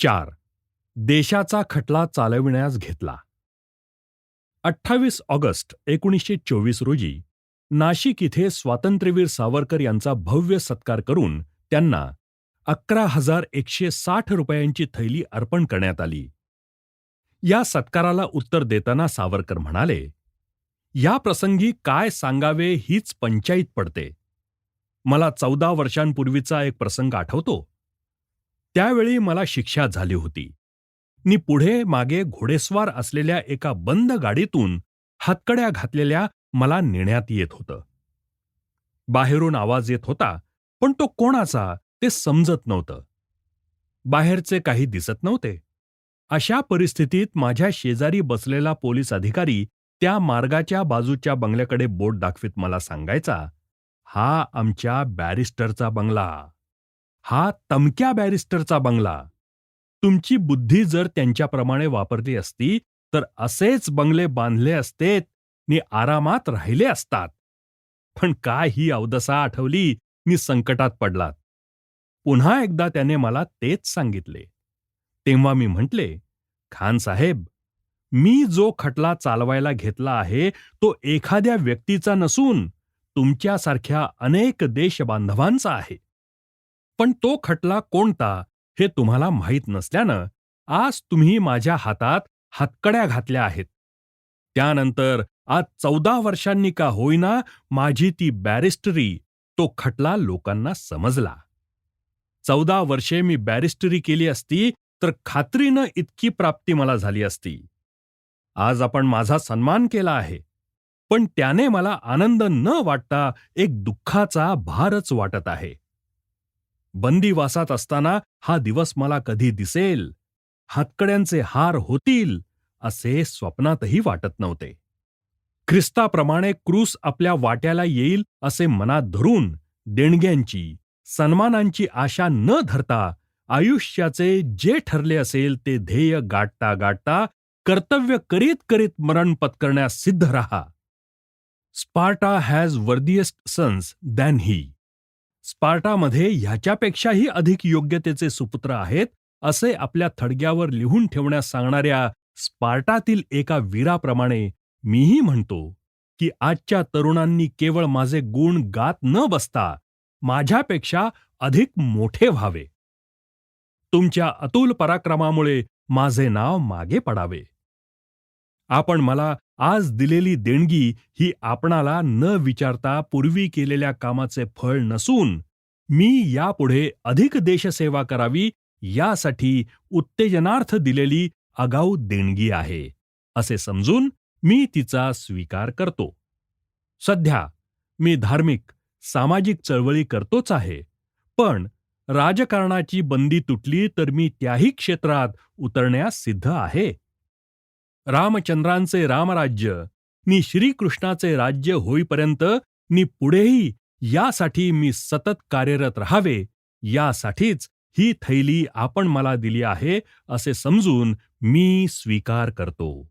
चार. देशाचा खटला चालविण्यास घेतला. अठ्ठावीस ऑगस्ट एकोणीसशे चोवीस रोजी नाशिक इथे स्वातंत्र्यवीर सावरकर यांचा भव्य सत्कार करून त्यांना अकरा हजार एकशे साठ रुपयांची थैली अर्पण करण्यात आली. या सत्काराला उत्तर देताना सावरकर म्हणाले या प्रसंगी काय सांगावे हीच पंचायत पडते. मला चौदा वर्षांपूर्वीचा एक प्रसंग आठवतो. त्यावेळी मला शिक्षा झाली होती. मी पुढे मागे घोडेस्वार असलेल्या एका बंद गाडीतून हातकड्या घातलेल्या मला नेण्यात येत होतं. बाहेरून आवाज येत होता पण तो कोणाचा ते समजत नव्हतं. बाहेरचे काही दिसत नव्हते. अशा परिस्थितीत माझ्या शेजारी बसलेला पोलीस अधिकारी त्या मार्गाच्या बाजूच्या बंगल्याकडे बोट दाखवीत मला सांगायचा हा आमच्या बॅरिस्टरचा बंगला. हा तमक्या बॅरिस्टरचा बंगला. तुमची बुद्धी जर त्यांच्याप्रमाणे वापरली असती तर असेच बंगले बांधले असतेत नि आरामात राहिले असतात. पण काय ही अवदसा आठवली मी संकटात पडलात. पुन्हा एकदा त्याने मला तेच सांगितले. तेव्हा मी म्हटले खान साहेब मी जो खटला चालवायला घेतला आहे तो एखाद्या व्यक्तीचा नसून तुमच्यासारख्या अनेक देशबांधवांचा आहे. पण तो खटला कोणता हे तुम्हाला माहीत नसल्यानं आज तुम्ही माझ्या हातात हातकड्या घातल्या आहेत. त्यानंतर आज चौदा वर्षांनी का होईना माझी ती बॅरिस्टरी तो खटला लोकांना समजला. चौदा वर्षे मी बॅरिस्टरी केली असती तर खात्रीनं इतकी प्राप्ती मला झाली असती. आज आपण माझा सन्मान केला आहे. पण त्याने मला आनंद न वाटता एक दुःखाचा भारच वाटत आहे. बंदीवासात असताना हा दिवस मला कधी दिसेल? हातकड्यांचे हार होतील असे स्वप्नातही वाटत नव्हते. ख्रिस्ताप्रमाणे क्रूस आपल्या वाट्याला येईल असे मनात धरून देणग्यांची सन्मानांची आशा न धरता आयुष्याचे जे ठरले असेल ते ध्येय गाठता गाठता कर्तव्य करीत करीत मरण पत्करण्यास सिद्ध राहा. Sparta has worthiest sons than he. स्पार्टामध्ये ह्याच्यापेक्षाही अधिक योग्यतेचे सुपुत्र आहेत असे आपल्या थडग्यावर लिहून ठेवण्यास सांगणाऱ्या स्पार्टातील एका वीराप्रमाणे मीही म्हणतो की आजच्या तरुणांनी केवळ माझे गुण गात न बसता माझ्यापेक्षा अधिक मोठे व्हावे. तुमच्या अतुल पराक्रमामुळे माझे नाव मागे पडावे. आपण मला आज दिलेली देणगी ही आपणाला न विचारता पूर्वी केलेल्या कामाचे फळ नसून मी यापुढे अधिक देशसेवा करावी यासाठी उत्तेजनार्थ दिलेली आगाऊ देणगी आहे असे समजून मी तिचा स्वीकार करतो. सध्या मी धार्मिक सामाजिक चळवळी करतोच आहे पण राजकारणाची बंदी तुटली तर मी त्याही क्षेत्रात उतरण्यास सिद्ध आहे. रामचंद्रांचे रामराज्य नि श्रीकृष्णाचे राज्य होईपर्यंत नि पुढेही यासाठी मी सतत कार्यरत राहावे यासाठीच ही थैली आपण मला दिली आहे असे समजून मी स्वीकार करतो.